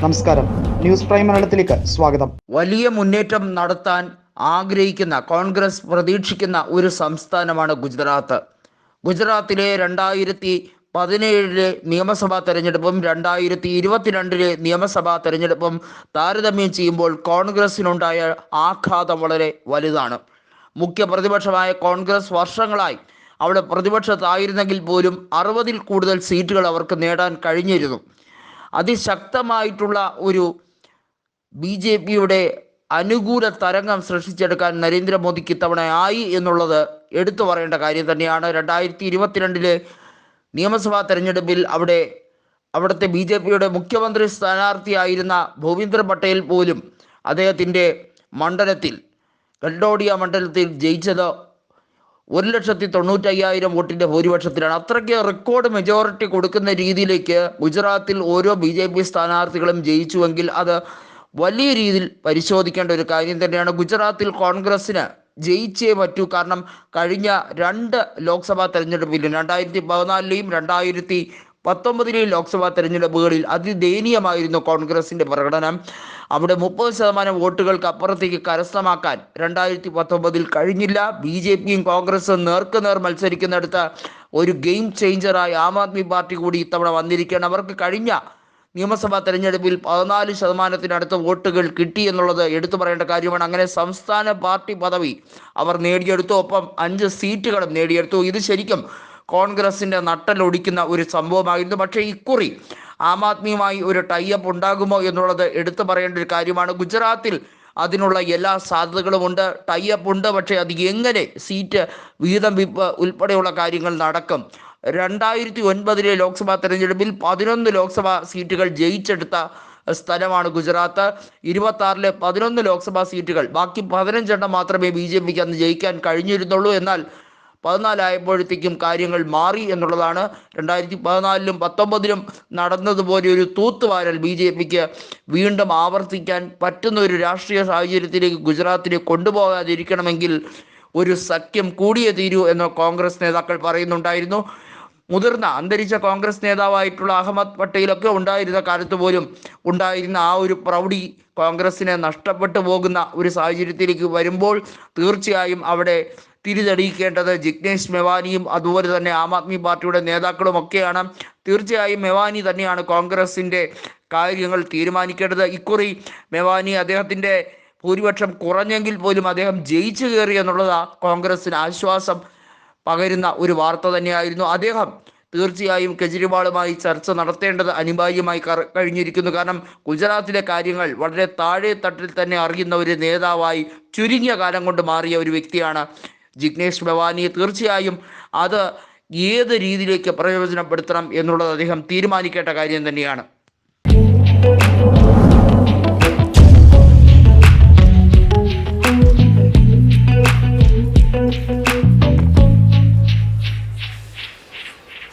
നമസ്കാരം. News prime മലയാളത്തിലേക്ക് സ്വാഗതം. വലിയ മുന്നേറ്റം നടത്താൻ ആഗ്രഹിക്കുന്ന കോൺഗ്രസ് പ്രതീക്ഷിക്കുന്ന ഒരു സംസ്ഥാനമാണ് ഗുജറാത്ത്. ഗുജറാത്തിലെ രണ്ടായിരത്തി പതിനേഴിലെ നിയമസഭാ തെരഞ്ഞെടുപ്പും രണ്ടായിരത്തി ഇരുപത്തിരണ്ടിലെ നിയമസഭാ തെരഞ്ഞെടുപ്പും താരതമ്യം ചെയ്യുമ്പോൾ കോൺഗ്രസിനുണ്ടായ ആഘാതം വളരെ വലുതാണ്. മുഖ്യ പ്രതിപക്ഷമായ കോൺഗ്രസ് വർഷങ്ങളായി അവിടെ പ്രതിപക്ഷത്തായിരുന്നെങ്കിൽ പോലും അറുപതിൽ കൂടുതൽ സീറ്റുകൾ അവർക്ക് നേടാൻ കഴിഞ്ഞിരുന്നു. അതിശക്തമായിട്ടുള്ള ഒരു ബി ജെ പിയുടെ അനുകൂല തരംഗം സൃഷ്ടിച്ചെടുക്കാൻ നരേന്ദ്രമോദിക്ക് ഇത്തവണ ആയി എന്നുള്ളത് എടുത്തു പറയേണ്ട കാര്യം തന്നെയാണ്. രണ്ടായിരത്തി ഇരുപത്തിരണ്ടിലെ നിയമസഭാ തെരഞ്ഞെടുപ്പിൽ അവിടെ അവിടുത്തെ ബി ജെ പിയുടെ മുഖ്യമന്ത്രി സ്ഥാനാർത്ഥിയായിരുന്ന ഭൂപീന്ദർ പട്ടേൽ പോലും അദ്ദേഹത്തിന്റെ മണ്ഡലത്തിൽ ഗൽഡോഡിയ മണ്ഡലത്തിൽ ജയിച്ചത് ഒരു ലക്ഷത്തി തൊണ്ണൂറ്റയ്യായിരം വോട്ടിന്റെ ഭൂരിപക്ഷത്തിലാണ്. അത്രയ്ക്ക് റെക്കോർഡ് മെജോറിറ്റി കൊടുക്കുന്ന രീതിയിലേക്ക് ഗുജറാത്തിൽ ഓരോ ബി ജെ പി സ്ഥാനാർത്ഥികളും ജയിച്ചുവെങ്കിൽ അത് വലിയ രീതിയിൽ പരിശോധിക്കേണ്ട ഒരു കാര്യം തന്നെയാണ്. ഗുജറാത്തിൽ കോൺഗ്രസ്സിന് ജയിച്ചേ പറ്റൂ. കാരണം കഴിഞ്ഞ രണ്ട് ലോക്സഭാ തെരഞ്ഞെടുപ്പിലും രണ്ടായിരത്തി പതിനാലിലെയും രണ്ടായിരത്തി പത്തൊമ്പതിലെയും ലോക്സഭാ തെരഞ്ഞെടുപ്പുകളിൽ അതിദയനീയമായിരുന്നു കോൺഗ്രസിന്റെ പ്രകടനം. അവിടെ മുപ്പത് ശതമാനം വോട്ടുകൾക്ക് അപ്പുറത്തേക്ക് കരസ്ഥമാക്കാൻ രണ്ടായിരത്തി പത്തൊമ്പതിൽ കഴിഞ്ഞില്ല. ബി ജെ പിയും കോൺഗ്രസും നേർക്കുനേർ മത്സരിക്കുന്നിടത്ത് ഒരു ഗെയിം ചേഞ്ചറായി ആം ആദ്മി പാർട്ടി കൂടി ഇത്തവണ വന്നിരിക്കുകയാണ്. അവർക്ക് കഴിഞ്ഞ നിയമസഭാ തെരഞ്ഞെടുപ്പിൽ പതിനാല് ശതമാനത്തിനടുത്ത് വോട്ടുകൾ കിട്ടി എന്നുള്ളത് എടുത്തു പറയേണ്ട കാര്യമാണ്. അങ്ങനെ സംസ്ഥാന പാർട്ടി പദവി അവർ നേടിയെടുത്തു. ഒപ്പം അഞ്ച് സീറ്റുകളും നേടിയെടുത്തു. ഇത് ശരിക്കും കോൺഗ്രസിന്റെ നട്ടലൊടിക്കുന്ന ഒരു സംഭവമായിരുന്നു. പക്ഷേ ഇക്കുറി ആം ആദ്മിയുമായി ഒരു ടൈപ്പ് ഉണ്ടാകുമോ എന്നുള്ളത് എടുത്തു പറയേണ്ട ഒരു കാര്യമാണ്. ഗുജറാത്തിൽ അതിനുള്ള എല്ലാ സാധ്യതകളും ഉണ്ട് ടൈപ്പ് ഉണ്ട്. പക്ഷേ അത് എങ്ങനെ സീറ്റ് വീതം വിപ്പ് ഉൾപ്പെടെയുള്ള കാര്യങ്ങൾ നടക്കും? രണ്ടായിരത്തി ഒൻപതിലെ ലോക്സഭാ തെരഞ്ഞെടുപ്പിൽ പതിനൊന്ന് ലോക്സഭാ സീറ്റുകൾ ജയിച്ചെടുത്ത സ്ഥലമാണ് ഗുജറാത്ത്. ഇരുപത്തി ആറിലെ പതിനൊന്ന് ലോക്സഭാ സീറ്റുകൾ. ബാക്കി പതിനഞ്ചെണ്ണം മാത്രമേ ബി ജെ പിക്ക് അന്ന് ജയിക്കാൻ കഴിഞ്ഞിരുന്നുള്ളൂ. എന്നാൽ പതിനാലായപ്പോഴത്തേക്കും കാര്യങ്ങൾ മാറി എന്നുള്ളതാണ് രണ്ടായിരത്തി പതിനാലിലും പത്തൊമ്പതിലും നടന്നതുപോലെ ഒരു തൂത്തുവാരൽ ബി ജെ പിക്ക് വീണ്ടും ആവർത്തിക്കാൻ പറ്റുന്ന ഒരു രാഷ്ട്രീയ സാഹചര്യത്തിലേക്ക് ഗുജറാത്തിനെ കൊണ്ടുപോകാതിരിക്കണമെങ്കിൽ ഒരു സഖ്യം കൂടിയേ തീരൂ എന്ന് കോൺഗ്രസ് നേതാക്കൾ പറയുന്നുണ്ടായിരുന്നു. മുതിർന്ന അന്തരിച്ച കോൺഗ്രസ് നേതാവായിട്ടുള്ള അഹമ്മദ് പട്ടേലൊക്കെ ഉണ്ടായിരുന്ന കാലത്ത് പോലും ഉണ്ടായിരുന്ന ആ ഒരു പ്രൗഢി കോൺഗ്രസിനെ നഷ്ടപ്പെട്ടു പോകുന്ന ഒരു സാഹചര്യത്തിലേക്ക് വരുമ്പോൾ തീർച്ചയായും അവിടെ തിരിതെളിയിക്കേണ്ടത് ജിഗ്നേഷ് മെവാനിയും അതുപോലെ തന്നെ ആം ആദ്മി പാർട്ടിയുടെ നേതാക്കളുമൊക്കെയാണ് തീർച്ചയായും മെവാനി തന്നെയാണ് കോൺഗ്രസിന്റെ കാര്യങ്ങൾ തീരുമാനിക്കേണ്ടത്. ഇക്കുറി മെവാനി അദ്ദേഹത്തിന്റെ ഭൂരിപക്ഷം കുറഞ്ഞെങ്കിൽ പോലും അദ്ദേഹം ജയിച്ചു കയറി എന്നുള്ളത് കോൺഗ്രസിന് ആശ്വാസം പകരുന്ന ഒരു വാർത്ത തന്നെയായിരുന്നു. അദ്ദേഹം തീർച്ചയായും കെജ്രിവാളുമായി ചർച്ച നടത്തേണ്ടത് അനിവാര്യമായി കഴിഞ്ഞിരിക്കുന്നു. കാരണം ഗുജറാത്തിലെ കാര്യങ്ങൾ വളരെ താഴെ തട്ടിൽ തന്നെ അറിയുന്ന ഒരു നേതാവായി ചുരുങ്ങിയ കാലം കൊണ്ട് മാറിയ ഒരു വ്യക്തിയാണ് ജിഗ്നേഷ് ഭവാനി തീർച്ചയായും അത് ഏത് രീതിയിലേക്ക് പ്രയോജനപ്പെടുത്തണം എന്നുള്ളത് അദ്ദേഹം തീരുമാനിക്കേണ്ട കാര്യം തന്നെയാണ്.